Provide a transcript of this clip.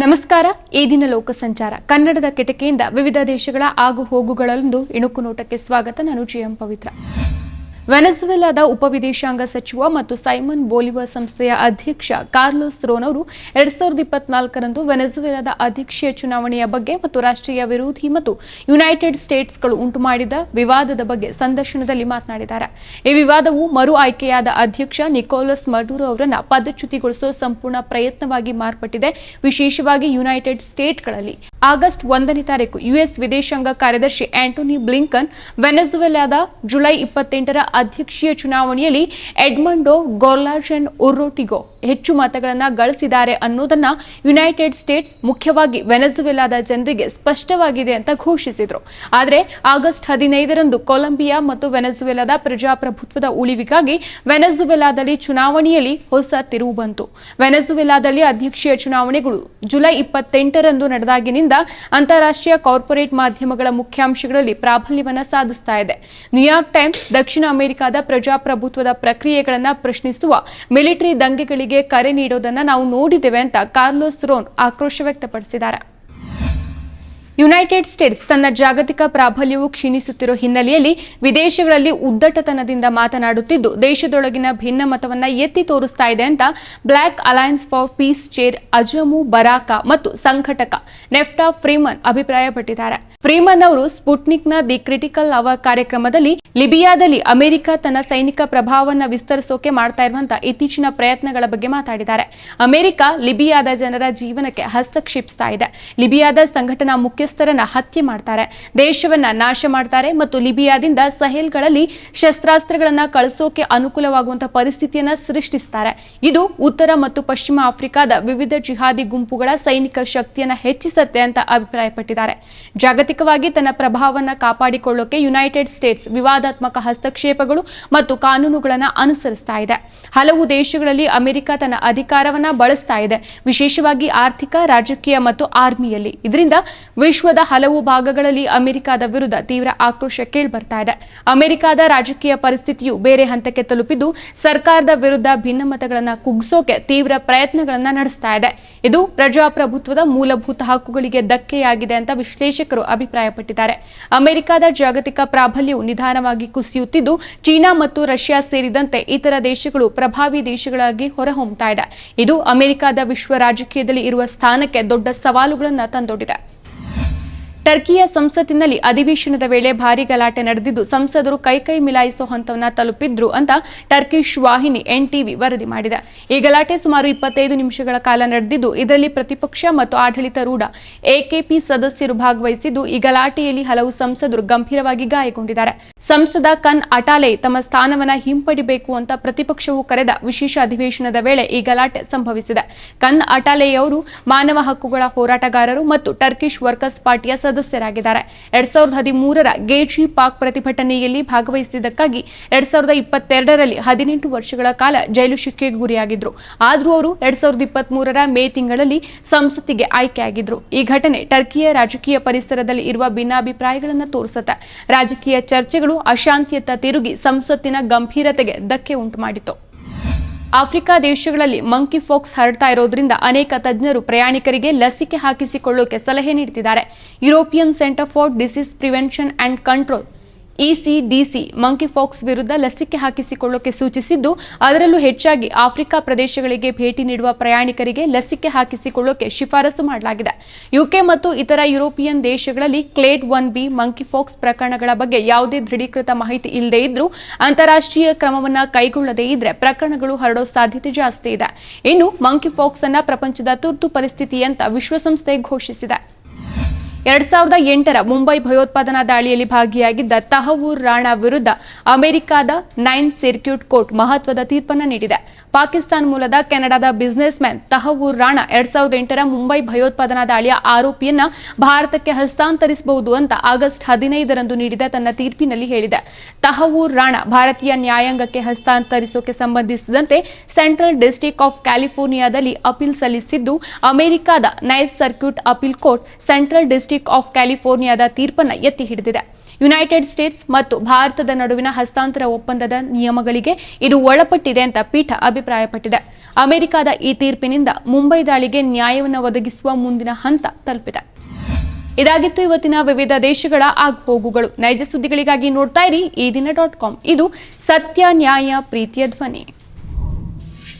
ನಮಸ್ಕಾರ. ಈ ದಿನ ಲೋಕ ಸಂಚಾರ ಕನ್ನಡದ ಕೆಟಕೆಯಿಂದ ವಿವಿಧ ದೇಶಗಳ ಆಗು ಹೋಗುಗಳಲ್ಲೊಂದು ಇಣುಕು ನೋಟಕ್ಕೆ ಸ್ವಾಗತ. ನಾನು ಜಿಎಂ ಪವಿತ್ರ. ವೆನೆಜುವೆಲಾದ ಉಪವಿದೇಶಾಂಗ ಸಚಿವ ಮತ್ತು ಸೈಮನ್ ಬೋಲಿವರ್ ಸಂಸ್ಥೆಯ ಅಧ್ಯಕ್ಷ ಕಾರ್ಲೋಸ್ ರೋನ್ ಅವರು ಎರಡ್ ಸಾವಿರದ ಇಪ್ಪತ್ನಾಲ್ಕರಂದು ವೆನೆಜುವೆಲಾದ ಅಧ್ಯಕ್ಷೀಯ ಚುನಾವಣೆಯ ಬಗ್ಗೆ ಮತ್ತು ರಾಷ್ಟ್ರೀಯ ವಿರೋಧಿ ಮತ್ತು ಯುನೈಟೆಡ್ ಸ್ಟೇಟ್ಸ್ಗಳು ಉಂಟು ಮಾಡಿದ ವಿವಾದದ ಬಗ್ಗೆ ಸಂದರ್ಶನದಲ್ಲಿ ಮಾತನಾಡಿದ್ದಾರೆ. ಈ ವಿವಾದವು ಮರು ಆಯ್ಕೆಯಾದ ಅಧ್ಯಕ್ಷ ನಿಕೋಲಸ್ ಮಡೂರೋ ಅವರನ್ನ ಪದಚ್ಯುತಿಗೊಳಿಸುವ ಸಂಪೂರ್ಣ ಪ್ರಯತ್ನವಾಗಿ ಮಾರ್ಪಟ್ಟಿದೆ, ವಿಶೇಷವಾಗಿ ಯುನೈಟೆಡ್ ಸ್ಟೇಟ್ಗಳಲ್ಲಿ ಆಗಸ್ಟ್ ಒಂದನೇ ತಾರೀಕು ಯುಎಸ್ ವಿದೇಶಾಂಗ ಕಾರ್ಯದರ್ಶಿ ಆಂಟೋನಿ ಬ್ಲಿಂಕನ್ ವೆನೆಜುವೆಲಾದ ಜುಲೈ ಇಪ್ಪತ್ತೆಂಟರ ಅಧ್ಯಕ್ಷೀಯ ಚುನಾವಣೆಯಲ್ಲಿ ಎಡ್ಮಂಡೊ ಗೊರ್ಲಾಜನ್ ಉರ್ರೋಟಿಗೋ ಹೆಚ್ಚು ಮತಗಳನ್ನು ಗಳಿಸಿದ್ದಾರೆ ಅನ್ನೋದನ್ನ ಯುನೈಟೆಡ್ ಸ್ಟೇಟ್ಸ್ ಮುಖ್ಯವಾಗಿ ವೆನೆಜುವೆಲಾದ ಜನರಿಗೆ ಸ್ಪಷ್ಟವಾಗಿದೆ ಅಂತ ಘೋಷಿಸಿದರು. ಆದರೆ ಆಗಸ್ಟ್ ಹದಿನೈದರಂದು ಕೊಲಂಬಿಯಾ ಮತ್ತು ವೆನೆಜುವೆಲಾದ ಪ್ರಜಾಪ್ರಭುತ್ವದ ಉಳಿವಿಗಾಗಿ ವೆನೆಜುವೆಲಾದಲ್ಲಿ ಚುನಾವಣೆಯಲ್ಲಿ ಹೊಸ ತಿರುವು ಬಂತು. ವೆನೆಜುವೆಲಾದಲ್ಲಿ ಅಧ್ಯಕ್ಷೀಯ ಚುನಾವಣೆಗಳು ಜುಲೈ ಇಪ್ಪತ್ತೆಂಟರಂದು ನಡೆದಾಗಿನಿಂದ ಅಂತಾರಾಷ್ಟ್ರೀಯ ಕಾರ್ಪೊರೇಟ್ ಮಾಧ್ಯಮಗಳ ಮುಖ್ಯಾಂಶಗಳಲ್ಲಿ ಪ್ರಾಬಲ್ಯವನ್ನು ಸಾಧಿಸ್ತಾ ಇದೆ. ನ್ಯೂಯಾರ್ಕ್ ಟೈಮ್ಸ್ ದಕ್ಷಿಣ ಅಮೆರಿಕದ ಪ್ರಜಾಪ್ರಭುತ್ವದ ಪ್ರಕ್ರಿಯೆಗಳನ್ನು ಪ್ರಶ್ನಿಸುವ ಮಿಲಿಟರಿ ದಂಗೆಗಳಿಗೆ ಕರೆ ನೀಡೋದನ್ನ ನಾವು ನೋಡಿದ್ದೇವೆ ಅಂತ ಕಾರ್ಲೋಸ್ ರೋನ್ ಆಕ್ರೋಶ ವ್ಯಕ್ತಪಡಿಸಿದ್ದಾರೆ. ಯುನೈಟೆಡ್ ಸ್ಟೇಟ್ಸ್ ತನ್ನ ಜಾಗತಿಕ ಪ್ರಾಬಲ್ಯವು ಕ್ಷೀಣಿಸುತ್ತಿರುವ ಹಿನ್ನೆಲೆಯಲ್ಲಿ ವಿದೇಶಗಳಲ್ಲಿ ಉದ್ದಟತನದಿಂದ ಮಾತನಾಡುತ್ತಿದ್ದು, ದೇಶದೊಳಗಿನ ಭಿನ್ನ ಭಿನ್ನಮತವನ್ನ ಎತ್ತಿ ತೋರಿಸ್ತಾ ಇದೆ ಅಂತ block alliance for peace chair Ajamu Baraka ಮತ್ತು ಸಂಘಟಕ ನೆಫ್ಟಾ ಫ್ರೀಮನ್ ಅಭಿಪ್ರಾಯಪಟ್ಟಿದ್ದಾರೆ. ಫ್ರೀಮನ್ ಅವರು ಸ್ಪುಟ್ನಿಕ್ನ ದಿ ಕ್ರಿಟಿಕಲ್ ಅವರ್ ಕಾರ್ಯಕ್ರಮದಲ್ಲಿ ಲಿಬಿಯಾದಲ್ಲಿ ಅಮೆರಿಕ ತನ್ನ ಸೈನಿಕ ಪ್ರಭಾವವನ್ನು ವಿಸ್ತರಿಸೋಕೆ ಮಾಡ್ತಾ ಇರುವಂತಹ ಇತ್ತೀಚಿನ ಪ್ರಯತ್ನಗಳ ಬಗ್ಗೆ ಮಾತಾಡಿದ್ದಾರೆ. ಅಮೆರಿಕ ಲಿಬಿಯಾದ ಜನರ ಜೀವನಕ್ಕೆ ಹಸ್ತಕ್ಷೇಪಿಸ್ತಾ ಇದೆ. ಲಿಬಿಯಾದ ಸಂಘಟನಾ ಮುಖ್ಯಸ್ಥರನ್ನ ಹತ್ಯೆ ಮಾಡ್ತಾರೆ. ದೇಶವನ್ನ ನಾಶ ಮಾಡ್ತಾರೆ ಮತ್ತು ಲಿಬಿಯಾದಿಂದ ಸಹೇಲ್ಗಳಲ್ಲಿ ಶಸ್ತ್ರಾಸ್ತ್ರಗಳನ್ನ ಕಳಿಸೋಕೆ ಅನುಕೂಲವಾಗುವಂತಹ ಪರಿಸ್ಥಿತಿಯನ್ನ ಸೃಷ್ಟಿಸ್ತಾರೆ. ಇದು ಉತ್ತರ ಮತ್ತು ಪಶ್ಚಿಮ ಆಫ್ರಿಕಾದ ವಿವಿಧ ಜಿಹಾದಿ ಗುಂಪುಗಳ ಸೈನಿಕ ಶಕ್ತಿಯನ್ನ ಹೆಚ್ಚಿಸುತ್ತೆ ಅಂತ ಅಭಿಪ್ರಾಯಪಟ್ಟಿದ್ದಾರೆ. ಜಾಗತಿಕವಾಗಿ ತನ್ನ ಪ್ರಭಾವವನ್ನು ಕಾಪಾಡಿಕೊಳ್ಳೋಕೆ ಯುನೈಟೆಡ್ ಸ್ಟೇಟ್ಸ್ ವಿವಾದಾತ್ಮಕ ಹಸ್ತಕ್ಷೇಪಗಳು ಮತ್ತು ಕಾನೂನುಗಳನ್ನು ಅನುಸರಿಸ್ತಾ ಇದೆ. ಹಲವು ದೇಶಗಳಲ್ಲಿ ಅಮೆರಿಕ ತನ್ನ ಅಧಿಕಾರವನ್ನ ಬಳಸ್ತಾ ಇದೆ. ವಿಶೇಷವಾಗಿ ಆರ್ಥಿಕ, ರಾಜಕೀಯ ಮತ್ತು ಆರ್ಮಿಯಲ್ಲಿ. ಇದರಿಂದ ವಿಶ್ವದ ಹಲವು ಭಾಗಗಳಲ್ಲಿ ಅಮೆರಿಕದ ವಿರುದ್ಧ ತೀವ್ರ ಆಕ್ರೋಶ ಕೇಳಿಬರ್ತಾ ಇದೆ. ಅಮೆರಿಕದ ರಾಜಕೀಯ ಪರಿಸ್ಥಿತಿಯು ಬೇರೆ ಹಂತಕ್ಕೆ ತಲುಪಿದ್ದು, ಸರ್ಕಾರದ ವಿರುದ್ಧ ಭಿನ್ನಮತಗಳನ್ನು ಕುಗ್ಸೋಕೆ ತೀವ್ರ ಪ್ರಯತ್ನಗಳನ್ನ ನಡೆಸ್ತಾ ಇದೆ. ಇದು ಪ್ರಜಾಪ್ರಭುತ್ವದ ಮೂಲಭೂತ ಹಕ್ಕುಗಳಿಗೆ ಧಕ್ಕೆಯಾಗಿದೆ ಅಂತ ವಿಶ್ಲೇಷಕರು ಅಭಿಪ್ರಾಯಪಟ್ಟಿದ್ದಾರೆ. ಅಮೆರಿಕದ ಜಾಗತಿಕ ಪ್ರಾಬಲ್ಯವು ನಿಧಾನವಾಗಿ ಕುಸಿಯುತ್ತಿದ್ದು, ಚೀನಾ ಮತ್ತು ರಷ್ಯಾ ಸೇರಿದಂತೆ ಇತರ ದೇಶಗಳು ಪ್ರಭಾವಿ ದೇಶಗಳಾಗಿ ಹೊರಹೊಮ್ಮುತ್ತಾ ಇದೆ. ಇದು ಅಮೆರಿಕದ ವಿಶ್ವ ರಾಜಕೀಯದಲ್ಲಿ ಇರುವ ಸ್ಥಾನಕ್ಕೆ ದೊಡ್ಡ ಸವಾಲುಗಳನ್ನು ತಂದೊಡ್ಡಿದೆ. ಟರ್ಕಿಯ ಸಂಸತ್ತಿನಲ್ಲಿ ಅಧಿವೇಶನದ ವೇಳೆ ಭಾರಿ ಗಲಾಟೆ ನಡೆದಿದ್ದು, ಸಂಸದರು ಕೈಕೈ ಮಿಲಾಯಿಸೋ ಹಂತವನ್ನ ತಲುಪಿದ್ರು ಅಂತ ಟರ್ಕಿಶ್ ವಾಹಿನಿ ಎನ್ಟಿವಿ ವರದಿ ಮಾಡಿದೆ. ಈ ಗಲಾಟೆ ಸುಮಾರು ಇಪ್ಪತ್ತೈದು ನಿಮಿಷಗಳ ಕಾಲ ನಡೆದಿದ್ದು, ಇದರಲ್ಲಿ ಪ್ರತಿಪಕ್ಷ ಮತ್ತು ಆಡಳಿತಾರೂಢ ಎಕೆಪಿ ಸದಸ್ಯರು ಭಾಗವಹಿಸಿದ್ದು, ಈ ಗಲಾಟೆಯಲ್ಲಿ ಹಲವು ಸಂಸದರು ಗಂಭೀರವಾಗಿ ಗಾಯಗೊಂಡಿದ್ದಾರೆ. ಸಂಸದ ಕನ್ ಅಟಾಲೆ ತಮ್ಮ ಸ್ಥಾನವನ್ನ ಹಿಂಪಡಿಬೇಕು ಅಂತ ಪ್ರತಿಪಕ್ಷವು ಕರೆದ ವಿಶೇಷ ಅಧಿವೇಶನದ ವೇಳೆ ಈ ಗಲಾಟೆ ಸಂಭವಿಸಿದೆ. ಕನ್ ಅಟಾಲೆಯವರು ಮಾನವ ಹಕ್ಕುಗಳ ಹೋರಾಟಗಾರರು ಮತ್ತು ಟರ್ಕಿಶ್ ವರ್ಕರ್ಸ್ ಪಾರ್ಟಿಯ ಸದಸ್ಯರಾಗಿದ್ದಾರೆ. ಎರಡ್ ಸಾವಿರದ ಹದಿಮೂರರ ಗೇಜಿ ಪಾಕ್ ಪ್ರತಿಭಟನೆಯಲ್ಲಿ ಭಾಗವಹಿಸಿದ್ದಕ್ಕಾಗಿ ಎರಡ್ ಸಾವಿರದ ಇಪ್ಪತ್ತೆರಡರಲ್ಲಿ ಹದಿನೆಂಟು ವರ್ಷಗಳ ಕಾಲ ಜೈಲು ಶಿಕ್ಷೆಗೆ ಗುರಿಯಾಗಿದ್ರು. ಆದರೂ ಅವರು ಎರಡ್ ಸಾವಿರದ ಇಪ್ಪತ್ತ್ ಮೂರರ ಮೇ ತಿಂಗಳಲ್ಲಿ ಸಂಸತ್ತಿಗೆ ಆಯ್ಕೆಯಾಗಿದ್ರು. ಈ ಘಟನೆ ಟರ್ಕಿಯ ರಾಜಕೀಯ ಪರಿಸರದಲ್ಲಿ ಇರುವ ಭಿನ್ನಾಭಿಪ್ರಾಯಗಳನ್ನು ತೋರಿಸುತ್ತೆ. ರಾಜಕೀಯ ಚರ್ಚೆಗಳು ಅಶಾಂತಿಯತ್ತ ತಿರುಗಿ ಸಂಸತ್ತಿನ ಗಂಭೀರತೆಗೆ ಧಕ್ಕೆ ಉಂಟು ಮಾಡಿತು ಆಫ್ರಿಕಾ ದೇಶಗಳಲ್ಲಿ ಮಂಕಿ ಫಾಕ್ಸ್ ಹರಡ್ತಾ ಇರೋದ್ರಿಂದ ಅನೇಕ ತಜ್ಞರು ಪ್ರಯಾಣಿಕರಿಗೆ ಲಸಿಕೆ ಹಾಕಿಸಿಕೊಳ್ಳೋಕೆ ಸಲಹೆ ನೀಡುತ್ತಿದ್ದಾರೆ European centre for disease prevention and control ECDC monkeypox ವಿರುದ್ಧ ಲಸಿಕೆ ಹಾಕಿಸಿಕೊಳ್ಳೋಕೆ ಸೂಚಿಸಿದ್ದು, ಅದರಲ್ಲೂ ಹೆಚ್ಚಾಗಿ ಆಫ್ರಿಕಾ ಪ್ರದೇಶಗಳಿಗೆ ಭೇಟಿ ನೀಡುವ ಪ್ರಯಾಣಿಕರಿಗೆ ಲಸಿಕೆ ಹಾಕಿಸಿಕೊಳ್ಳೋಕೆ ಶಿಫಾರಸು ಮಾಡಲಾಗಿದೆ. ಯುಕೆ ಮತ್ತು ಇತರ ಯುರೋಪಿಯನ್ ದೇಶಗಳಲ್ಲಿ clade one B monkeypox ಪ್ರಕರಣಗಳ ಬಗ್ಗೆ ಯಾವುದೇ ದೃಢೀಕೃತ ಮಾಹಿತಿ ಇಲ್ಲದೇ ಇದ್ರೂ ಅಂತಾರಾಷ್ಟ್ರೀಯ ಕ್ರಮವನ್ನು ಕೈಗೊಳ್ಳದೇ ಇದ್ರೆ ಪ್ರಕರಣಗಳು ಹರಡೋ ಸಾಧ್ಯತೆ ಜಾಸ್ತಿ ಇದೆ. ಇನ್ನು ಮಂಕಿ ಫಾಕ್ಸ್ ಅನ್ನ ಪ್ರಪಂಚದ ತುರ್ತು ಪರಿಸ್ಥಿತಿ ಅಂತ ವಿಶ್ವಸಂಸ್ಥೆ ಘೋಷಿಸಿದೆ. ಎರಡ್ ಸಾವಿರದ ಎಂಟರ ಮುಂಬೈ ಭಯೋತ್ಪಾದನಾ ದಾಳಿಯಲ್ಲಿ ಭಾಗಿಯಾಗಿದ್ದ ತಹವೂರ್ ರಾಣಾ ವಿರುದ್ಧ ಅಮೆರಿಕದ ನೈನ್ ಸರ್ಕ್ಯೂಟ್ ಕೋರ್ಟ್ ಮಹತ್ವದ ತೀರ್ಪನ್ನು ನೀಡಿದೆ. ಪಾಕಿಸ್ತಾನ ಮೂಲದ ಕೆನಡಾದ ಬಿಸಿನೆಸ್ ಮ್ಯಾನ್ ತಹವೂರ್ ರಾಣಾ ಎರಡ್ ಸಾವಿರದ ಎಂಟರ ಮುಂಬೈ ಭಯೋತ್ಪಾದನಾ ದಾಳಿಯ ಆರೋಪಿಯನ್ನ ಭಾರತಕ್ಕೆ ಹಸ್ತಾಂತರಿಸಬಹುದು ಅಂತ ಆಗಸ್ಟ್ ಹದಿನೈದರಂದು ನೀಡಿದ ತನ್ನ ತೀರ್ಪಿನಲ್ಲಿ ಹೇಳಿದೆ. ತಹವೂರ್ ರಾಣಾ ಭಾರತೀಯ ನ್ಯಾಯಾಂಗಕ್ಕೆ ಹಸ್ತಾಂತರಿಸೋಕೆ ಸಂಬಂಧಿಸಿದಂತೆ ಸೆಂಟ್ರಲ್ ಡಿಸ್ಟಿಕ್ ಆಫ್ ಕ್ಯಾಲಿಫೋರ್ನಿಯಾದಲ್ಲಿ ಅಪೀಲ್ ಸಲ್ಲಿಸಿದ್ದು, ಅಮೆರಿಕದ ninth circuit appeal court central district of ಕ್ಯಾಲಿಫೋರ್ನಿಯಾದ ತೀರ್ಪನ್ನು ಎತ್ತಿ ಹಿಡಿದಿದೆ. ಯುನೈಟೆಡ್ ಸ್ಟೇಟ್ಸ್ ಮತ್ತು ಭಾರತದ ನಡುವಿನ ಹಸ್ತಾಂತರ ಒಪ್ಪಂದದ ನಿಯಮಗಳಿಗೆ ಇದು ಒಳಪಟ್ಟಿದೆ ಅಂತ ಪೀಠ ಅಭಿಪ್ರಾಯಪಟ್ಟಿದೆ. ಅಮೆರಿಕದ ಈ ತೀರ್ಪಿನಿಂದ ಮುಂಬೈ ದಾಳಿಗೆ ನ್ಯಾಯವನ್ನು ಒದಗಿಸುವ ಮುಂದಿನ ಹಂತ ತಲುಪಿದೆ. ಇದಾಗಿತ್ತು ಇವತ್ತಿನ ವಿವಿಧ ದೇಶಗಳ ಆಗ್ಬೋಗುಗಳು ನೈಜ ಸುದ್ದಿಗಳಿಗಾಗಿ ನೋಡ್ತಾ ಇರಿ, ಈ ಡಾಟ್ ಕಾಮ್. ಇದು ಸತ್ಯ, ನ್ಯಾಯ, ಪ್ರೀತಿಯ ಧ್ವನಿ.